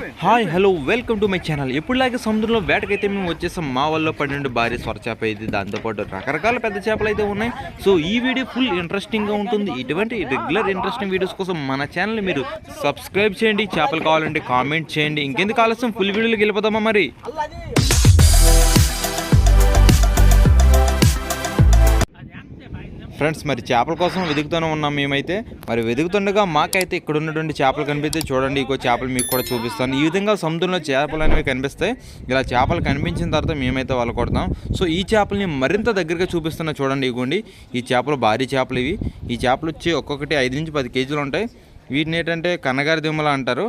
Hi hello welcome to my channel. ఎప్పుడులాగే సముద్రంలో వేటకైతే మేము వచ్చేసాం మా వల్ల పన్నెండు భారీ స్వరచేప ఇది. దాంతోపాటు రకరకాల పెద్ద చేపలు అయితే ఉన్నాయి. సో ఈ వీడియో ఫుల్ ఇంట్రెస్టింగ్గా ఉంటుంది. ఇటువంటి రెగ్యులర్ ఇంట్రెస్టింగ్ వీడియోస్ కోసం మన ఛానల్ మీరు సబ్స్క్రైబ్ చేయండి. చేపలు కావాలంటే కామెంట్ చేయండి. ఇంకెందుకు ఆలస్యం? ఫుల్ వీడియోలోకి వెళ్ళిపోదామా మరి? ఫ్రెండ్స్ మరి చేపల కోసం వెతుకుతూనే ఉన్నాం మేమైతే. మరి వెతుకుతుండగా మాకైతే ఇక్కడ ఉన్నటువంటి చేపలు కనిపిస్తే చూడండి ఇంకో చేపలు మీకు కూడా చూపిస్తాను. ఈ విధంగా సముద్రంలో చేపలు అనేవి కనిపిస్తాయి. ఇలా చేపలు కనిపించిన తర్వాత మేమైతే వాళ్ళు కొడతాం. సో ఈ చేపల్ని మరింత దగ్గరగా చూపిస్తున్నా చూడండి ఇగోండి. ఈ చేపలు భారీ చేపలు ఇవి. ఈ చేపలు వచ్చి ఒక్కొక్కటి ఐదు నుంచి పది కేజీలు ఉంటాయి. వీటిని ఏంటంటే కన్నగారి దిమ్మలు అంటారు.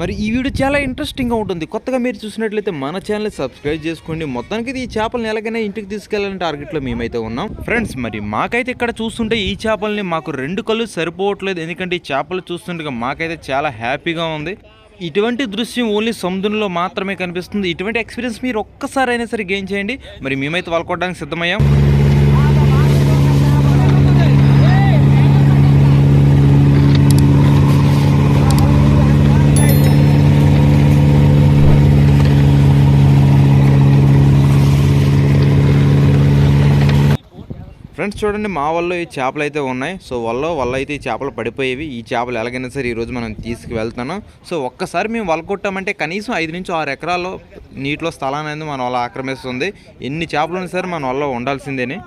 మరి ఈ వీడియో చాలా ఇంట్రెస్టింగ్గా ఉంటుంది. కొత్తగా మీరు చూసినట్లయితే మన ఛానల్ సబ్స్క్రైబ్ చేసుకోండి. మొత్తానికి ఇది ఈ చేపలను ఎలాగైనా ఇంటికి తీసుకెళ్ళాలని టార్గెట్లో మేమైతే ఉన్నాం. ఫ్రెండ్స్ మరి మాకైతే ఇక్కడ చూస్తుంటే ఈ చేపల్ని మాకు రెండు కళ్ళు సరిపోవట్లేదు. ఎందుకంటే ఈ చేపలు చూస్తుండగా మాకైతే చాలా హ్యాపీగా ఉంది. ఇటువంటి దృశ్యం ఓన్లీ సముద్రంలో మాత్రమే కనిపిస్తుంది. ఇటువంటి ఎక్స్పీరియన్స్ మీరు ఒక్కసారైనా సరే గెయిన్ చేయండి. మరి మేమైతే వాళ్ళకొట్టడానికి సిద్ధమయ్యాం. ఫ్రెండ్స్ చూడండి మా వల్ల ఈ చేపలు అయితే ఉన్నాయి. సో వల్ల వల్ల అయితే ఈ చేపలు పడిపోయేవి. ఈ చేపలు ఎలాగైనా సరే ఈరోజు మనం తీసుకువెళ్తాను. సో ఒక్కసారి మేము వల కొట్టామంటే కనీసం ఐదు నుంచి ఆరు ఎకరాల్లో నీటిలో స్థలాన్ని అనేది మన వల్ల ఆక్రమిస్తుంది. ఎన్ని చేపలు ఉన్నా సరే మన వల్ల ఉండాల్సిందేని.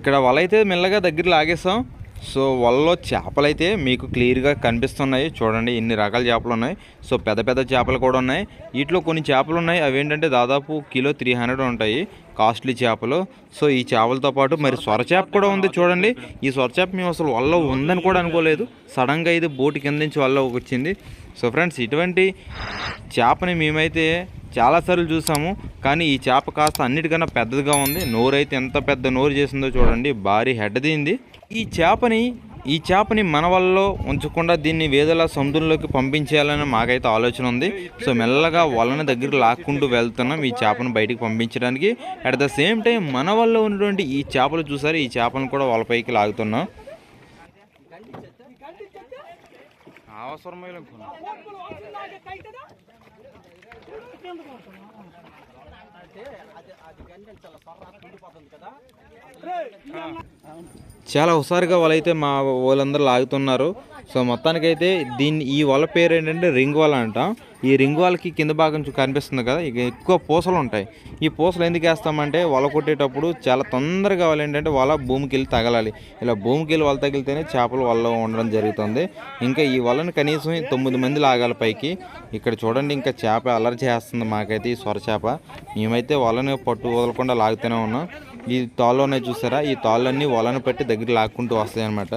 ఇక్కడ వల అయితే మెల్లగా దగ్గర లాగేస్తాం సో వలలో చేపలు అయితే మీకు క్లియర్గా కనిపిస్తున్నాయి. చూడండి ఇన్ని రకాల చేపలు ఉన్నాయి సో పెద్ద పెద్ద చేపలు కూడా ఉన్నాయి. వీటిలో కొన్ని చేపలు ఉన్నాయి అవి ఏంటంటే దాదాపు కిలో త్రీ హండ్రెడ్ ఉంటాయి కాస్ట్లీ చేపలు. సో ఈ చేపలతో పాటు మరి సొరచేప కూడా ఉంది చూడండి. ఈ స్వరచేప మేము అసలు వల్ల ఉందని కూడా అనుకోలేదు. సడన్గా ఇది బోటు కింద నుంచి వల్ల వచ్చింది. సో ఫ్రెండ్స్ ఇటువంటి చేపని మేమైతే చాలాసార్లు చూసాము కానీ ఈ చేప కాస్త అన్నిటికన్నా పెద్దదిగా ఉంది. నోరు అయితే ఎంత పెద్ద నోరు చేసిందో చూడండి భారీ హెడ్ దీంది. ఈ చేపని ఈ చేపని మన వల్ల ఉంచకుండా దీన్ని వేదల సముద్రంలోకి పంపించేయాలని మాకైతే ఆలోచన ఉంది. సో మెల్లగా వలన దగ్గర లాక్కుంటూ వెళ్తున్నాం ఈ చేపను బయటికి పంపించడానికి. అట్ ద సేమ్ టైం మన వల్ల ఉన్నటువంటి ఈ చేపలు చూసారు? ఈ చేపను కూడా వలపైకి లాగుతున్నాం. అవసరమే చాలా చాలా హుషారుగా వాళ్ళైతే మా వాళ్ళందరూ లాగుతున్నారు. సో మొత్తానికైతే దీన్ని ఈ వల పేరు ఏంటంటే రింగ్ వల అంటాం. ఈ రింగ్ వాళ్ళకి కింద భాగం చూ- కనిపిస్తుంది కదా ఇక ఎక్కువ పూసలు ఉంటాయి. ఈ పూసలు ఎందుకు వేస్తామంటే వల కొట్టేటప్పుడు చాలా తొందరగా వాళ్ళు ఏంటంటే వల భూమికి వెళ్ళి తగలాలి. ఇలా భూమికి వెళ్ళి వల తగిలితేనే చేపలు వల్ల ఉండడం జరుగుతుంది. ఇంకా ఈ వలని కనీసం తొమ్మిది మంది లాగాలి పైకి. ఇక్కడ చూడండి ఇంకా చేప అలరి చేస్తుంది మాకైతే ఈ సొర చేప. మేమైతే వలని పట్టు వదలకుండా లాగుతూనే ఉన్నాం. ఈ తాళ్ళలోనే చూసారా? ఈ తాళ్ళన్నీ వలను పెట్టి దగ్గర లాక్కుంటూ వస్తాయి అనమాట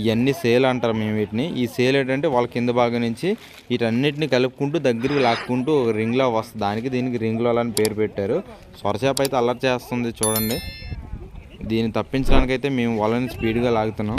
ఇవన్నీ సేల్ అంటారు మేము వీటిని. ఈ సేల్ ఏంటంటే వాళ్ళ కింద భాగం నుంచి వీటన్నిటిని కలుపుకుంటూ దగ్గరికి లాక్కుంటూ రింగ్లో వస్తుంది. దానికి దీనికి రింగ్లో అని పేరు పెట్టారు. సొరచేప అయితే అల్లరి చేస్తుంది చూడండి. దీన్ని తప్పించడానికైతే మేము వాళ్ళని స్పీడ్గా లాగుతున్నాం.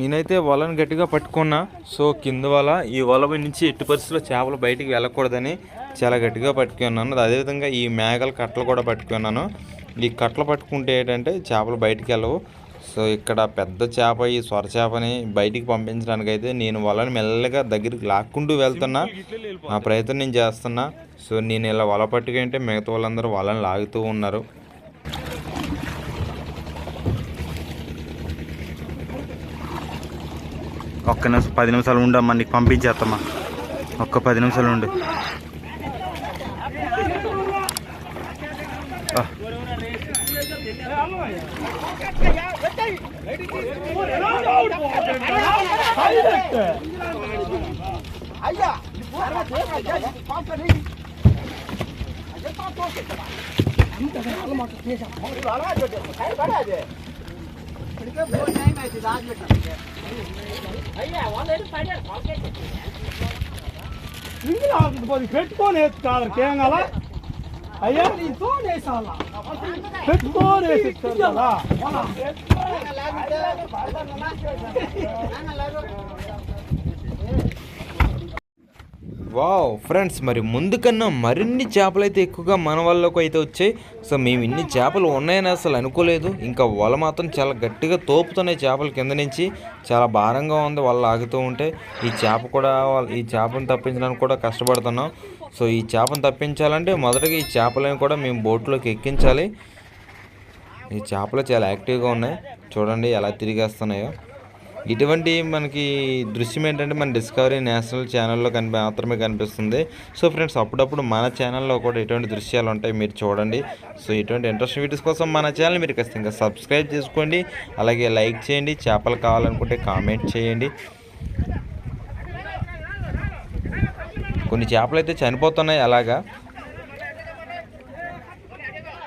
నేనైతే వలను గట్టిగా పట్టుకున్నా. సో కింద వల ఈ వల నుంచి ఎట్టి పరిస్థితుల్లో చేపలు బయటికి వెళ్ళకూడదని చాలా గట్టిగా పట్టుకున్నాను. అదేవిధంగా ఈ మేఘల కట్టలు కూడా పట్టుకున్నాను. ఈ కట్టలు పట్టుకుంటే ఏంటంటే చేపలు బయటికి వెళ్ళవు. సో ఇక్కడ పెద్ద చేప ఈ స్వర చేపని బయటికి పంపించడానికి అయితే నేను వలని మెల్లగా దగ్గరికి లాక్కుంటూ వెళ్తున్నా. నా ప్రయత్నం నేను చేస్తున్నా. సో నేను ఇలా వల పట్టుకుంటే మిగతా వాళ్ళందరూ వలని లాగుతూ ఉన్నారు. ఒక్క నిమిషం పది నిమిషాలు ఉండమ్మా నీకు పంపించేస్తామా ఒక్క పది నిమిషాలు ఉండు. ఆ. ఇందులో పోయి పెట్టుకొని ఎత్తుతారు ఏం కదా అయ్యా పెట్టుకొని ఎత్తుతారు కదా. వావ్ ఫ్రెండ్స్ మరి ముందు కన్నా మరిన్ని చేపలు అయితే ఎక్కువగా మన వాళ్ళకు అయితే వచ్చాయి. సో మేము ఇన్ని చేపలు ఉన్నాయని అసలు అనుకోలేదు. ఇంకా వల మాత్రం చాలా గట్టిగా తోపుతున్నాయి చేపలు కింద నుంచి. చాలా భారంగా ఉంది వాళ్ళు ఆగుతూ ఉంటే. ఈ చేప కూడా ఈ చేపను తప్పించడానికి కూడా కష్టపడుతున్నాం. సో ఈ చేపను తప్పించాలంటే మొదటగా ఈ చేపలను కూడా మేము బోట్లోకి ఎక్కించాలి. ఈ చేపలు చాలా యాక్టివ్గా ఉన్నాయి. చూడండి ఎలా తిరిగేస్తున్నాయో. ఇటువంటి మనకి దృశ్యం ఏంటంటే మన డిస్కవరీ నేషనల్ ఛానల్లో కనిపి మాత్రమే కనిపిస్తుంది. సో ఫ్రెండ్స్ అప్పుడప్పుడు మన ఛానల్లో కూడా ఇటువంటి దృశ్యాలు ఉంటాయి మీరు చూడండి. సో ఇటువంటి ఇంట్రెస్ట్ వీడియోస్ కోసం మన ఛానల్ మీరు ఖచ్చితంగా సబ్స్క్రైబ్ చేసుకోండి. అలాగే లైక్ చేయండి. చేపలు కావాలనుకుంటే కామెంట్ చేయండి. కొన్ని చేపలు అయితే చనిపోతున్నాయి అలాగా.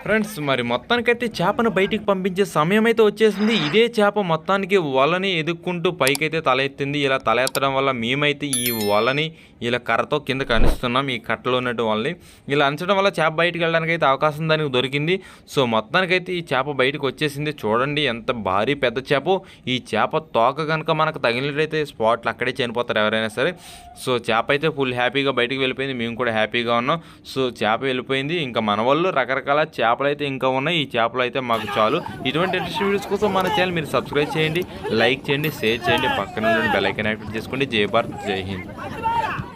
ఫ్రెండ్స్ మరి మొత్తానికైతే చేపను బయటికి పంపించే సమయం అయితే వచ్చేసింది. ఇదే చేప మొత్తానికి వలని ఎదుక్కుంటూ పైకైతే తల ఎత్తింది. ఇలా తల ఎత్తడం వల్ల మేమైతే ఈ వలని ఇలా కర్రతో కింద కనిస్తున్నాం. ఈ కట్టలో ఉన్నట్టు వాళ్ళని ఇలా అంచడం వల్ల చేప బయటికి వెళ్ళడానికి అయితే అవకాశం దానికి దొరికింది. సో మొత్తానికైతే ఈ చేప బయటకు వచ్చేసింది. చూడండి ఎంత భారీ పెద్ద చేప. ఈ చేప తోక కనుక మనకు తగిలినట్టయితే స్పాట్లు అక్కడే చనిపోతారు ఎవరైనా సరే. సో చేప అయితే ఫుల్ హ్యాపీగా బయటకు వెళ్ళిపోయింది. మేము కూడా హ్యాపీగా ఉన్నాం. సో చేప వెళ్ళిపోయింది. ఇంకా మన వాళ్ళు రకరకాల చేప చేపలు అయితే ఇంకా ఉన్నాయి. ఈ చేపలు అయితే మాకు చాలు. ఇటువంటి ఇంట్రెస్ట్ వీడియోస్ కోసం మన ఛానల్ మీరు సబ్స్క్రైబ్ చేయండి లైక్ చేయండి షేర్ చేయండి పక్కన బెల్ ఐకన్ యాక్టివేట్ చేసుకోండి. జై భారత్ జై హింద్.